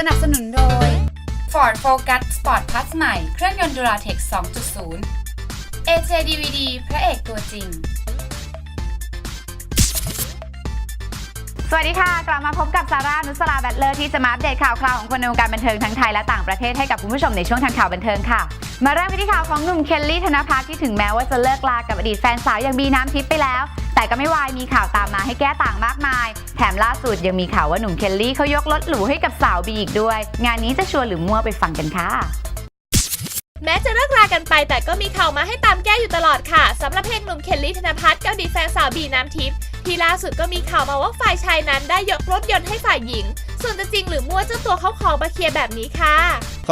สนับสนุนโดย Ford Focus Sport Plus ใหม่ เครื่องยนต์ Duratec 2.0 AJ DVD พระเอกตัวจริง สวัสดีค่ะ กลับมาพบกับซาร่า นุสลาแบตเลอร์ที่จะมาอัปเดตข่าวคราวของคนในวงการบันเทิงทั้งไทยและต่างประเทศให้กับคุณผู้ชมในช่วงทันข่าวบันเทิงค่ะ มาเริ่มกันที่ข่าวของหนุ่มเคลลี่ธนภัทรที่ถึงแม้ว่าจะเลิกลากับอดีตแฟนสาวอย่างบีน้ำทิพย์ไปแล้ว แต่ก็ไม่วายมีข่าวตามมาให้แก้ต่างมากมาย แถมล่าสุดยังมีข่าวว่าหนุ่มเคลลี่เขายกรถหรูให้กับสาวบีอีกด้วย งานนี้จะชวนหรือมั่วไปฟังกันค่ะ แม้จะเลิกรากันไปแต่ก็มีข่าวมาให้ตามแก้อยู่ตลอดค่ะสำหรับเพลงหนุ่มเคลลี่ธนพัฒน์กับดีแฟนสาวบีน้ำทิพย์ที่ล่าสุดก็มีข่าวมาว่าฝ่ายชายนั้นได้ยกรถยนต์ให้ฝ่ายหญิง ส่วนจะจริงหรือมั่วเจ้าตัวเขาขอมาเคลียร์แบบนี้ค่ะ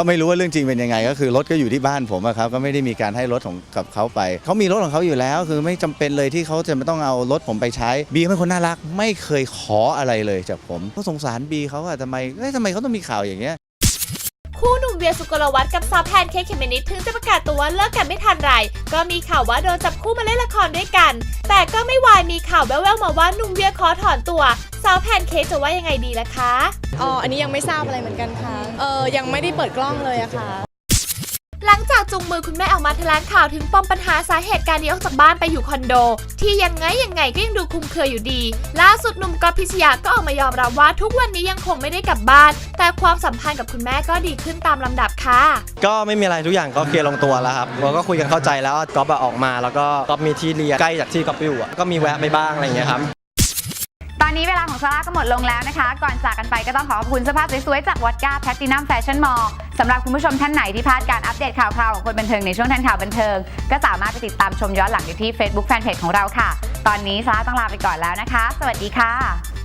ก็ไม่รู้ว่าเรื่องจริงเป็นยังไง ก็คือรถก็อยู่ที่บ้านผมอะครับก็ไม่ได้มีการให้รถของกับเขาไปเขามีรถของเขาอยู่แล้ว คือไม่จำเป็นเลยที่เขาจะไม่ต้องเอารถผมไปใช้บีเป็นคนน่ารัก ไม่เคยขออะไรเลยจากผมก็สงสารบีเขาอะทำไมเอ้ยทำไมเขาต้องมีข่าวอย่างเงี้ย คู่หนุ่มเวียสุกลวัฒน์กับซาวแพนเค้กเขมมะนิดถึงจะประกาศตัวว่าเลิกกันไม่ทันไร ก็มีข่าวว่าโดนจับคู่มาเล่นละครด้วยกัน แต่ก็ไม่วายมีข่าวแว่วๆมาว่าหนุ่มเวียขอถอนตัวาวแพนเค้กจะว่ายังไงดีล่ะคะ อ๋อ อันนี้ยังไม่ทราบอะไรเหมือนกันค่ะ เออ ยังไม่ได้เปิดกล้องเลยอะค่ะ หลังจากจูงมือคุณแม่ออกมาแถลงข่าวถึงปมปัญหาสาเหตุการหนี้ออกจากบ้านไปอยู่คอนโด ที่ยังไงยังไงก็ยังดูคลุมเครืออยู่ดี ล่าสุดหนุ่มก๊อฟพิชยาก็ออกมายอมรับว่าทุกวันนี้ยังคงไม่ได้กลับบ้าน แต่ความสัมพันธ์กับคุณแม่ก็ดีขึ้นตามลำดับค่ะ ก็ไม่มีอะไรทุกอย่างก็เคลียร์ลงตัวแล้วครับเราก็คุยกันเข้าใจแล้วก๊อฟอะออกมาแล้วก็ก๊อฟมีที่เรียนใกล้จากที่ก๊อฟอยู่อะก็มีแวะไปบ้างอะไรอย่างเงี้ยครับต อนนี้เวลาของซาร่าก็หมดลงแล้วนะคะ ก่อนจากกันไปก็ต้องขอขอบคุณเสื้อผ้าสวยๆจากวอดก้าแพตตินัมแฟชั่นมอลสำหรับคุณผู้ชมท่านไหนที่พลาดการอัปเดตข่าวคราวของคนบันเทิงในช่วงทันข่าวบันเทิง ก็สามารถไปติดตามชมย้อนหลังได้ที่ Facebook Fanpage ของเราค่ะ ตอนนี้ซาร่าต้องลาไปก่อนแล้วนะคะ สวัสดีค่ะ